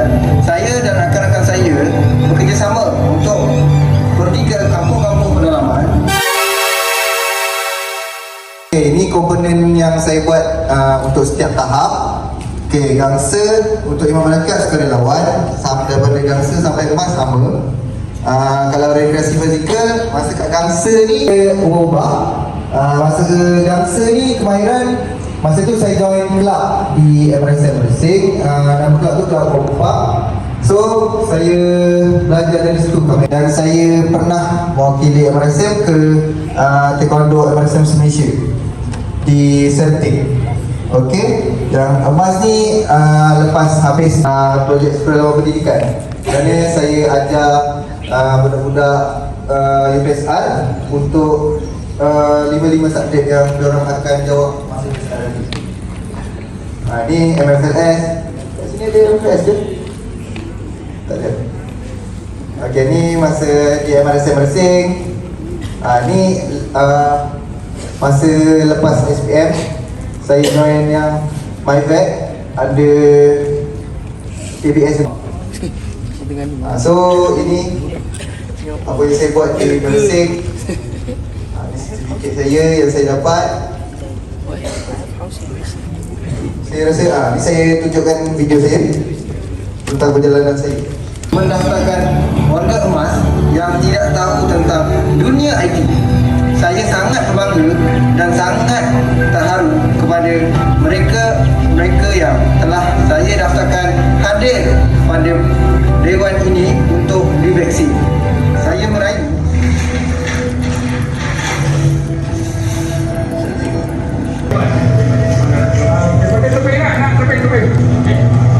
Kesihatan, saya dan rakan-rakan saya bekerjasama untuk pergi ke kampung-kampung pedalaman Okay, ini komponen yang saya buat uh, untuk setiap tahap. Okay, gangsa untuk Imam Malakat sukarelawan sampai daripada gangsa sampai emas sama. Uh, kalau rekreasi fizikal, masa kat gangsa ni saya ubah. Uh, masa gangsa ni kemahiran Masa tu saya join club di MRSM Mersing uh, Nama club tu Club Kompak So, saya belajar dari situ. Dan saya pernah mewakili MRSM ke uh, Taekwondo MRSM Malaysia Di Sertik Okey, yang emas ni uh, lepas habis uh, projek sekolah pendidikan. Kerana saya ajar uh, budak-budak uh, UPSR Untuk uh, lima-lima subjek yang diorang akan jawab masa UPSR nanti Ha, ni MFLS. Kat sini ada MFLS ke? Tak ada. Okey, ni masa di MRSM Mersing. Ha, ni uh, masa lepas SPM saya join yang MyVet ada ABS. Ha, so ini apa yang saya buat di Mersing. Ha, ni certificate saya yang saya dapat. Saya rasa ah ni saya tunjukkan video saya tentang perjalanan saya. mendaftarkan warga emas yang tidak tahu tentang dunia IT. Saya sangat berbangga dan sangat terharu kepada mereka mereka yang telah saya daftarkan hadir pada dewan ini untuk divaksin. nueve